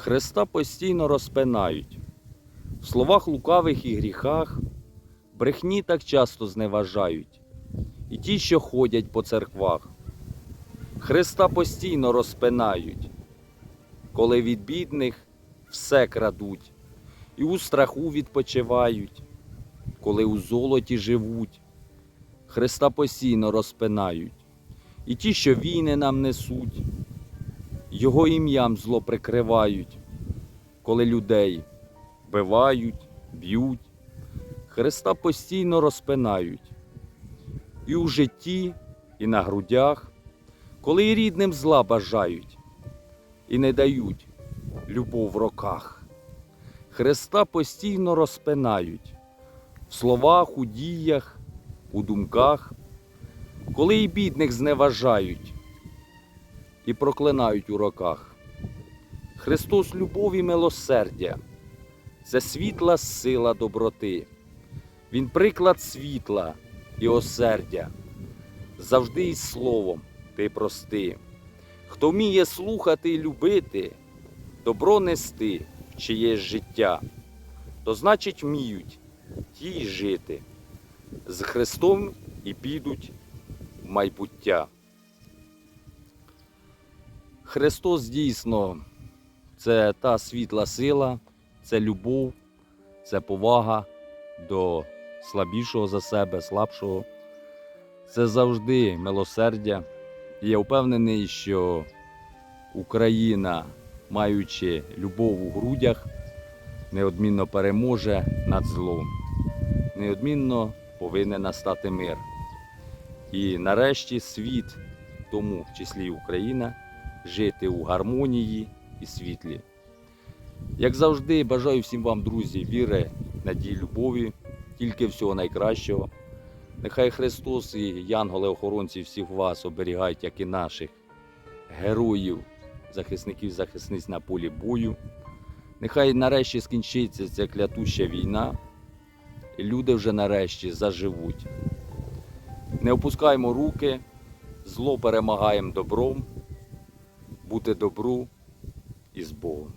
Христа постійно розпинають. В словах лукавих і гріхах брехні так часто зневажають, і ті, що ходять по церквах. Христа постійно розпинають, коли від бідних все крадуть, і у страху відпочивають, коли у золоті живуть. Христа постійно розпинають, і ті, що війни нам несуть, його ім'ям зло прикривають, коли людей вбивають, б'ють, Христа постійно розпинають. І у житті, і на грудях, коли і рідним зла бажають, і не дають любов в роках. Христа постійно розпинають в словах, у діях, у думках, коли і бідних зневажають і проклинають у роках. Христос любов і милосердя це світла сила доброти. Він приклад світла і осердя. Завжди із словом ти прости. Хто вміє слухати і любити, добро нести в чиєсь життя, то значить вміють ті й жити. З Христом і підуть в майбуття. Христос дійсно це та світла сила, це любов, це повага до слабішого за себе, слабшого. Це завжди милосердя. І я впевнений, що Україна, маючи любов у грудях, неодмінно переможе над злом. Неодмінно повинен настати мир. І нарешті світ, в тому числі і Україна, жити у гармонії і світлі. Як завжди, бажаю всім вам, друзі, віри, надії, любові, тільки всього найкращого. Нехай Христос і янголи-охоронці всіх вас оберігають, як і наших героїв, захисників, захисниць на полі бою. Нехай нарешті скінчиться ця клятуща війна, і люди вже нарешті заживуть. Не опускаємо руки, зло перемагаємо добром, бути добру і з Богом.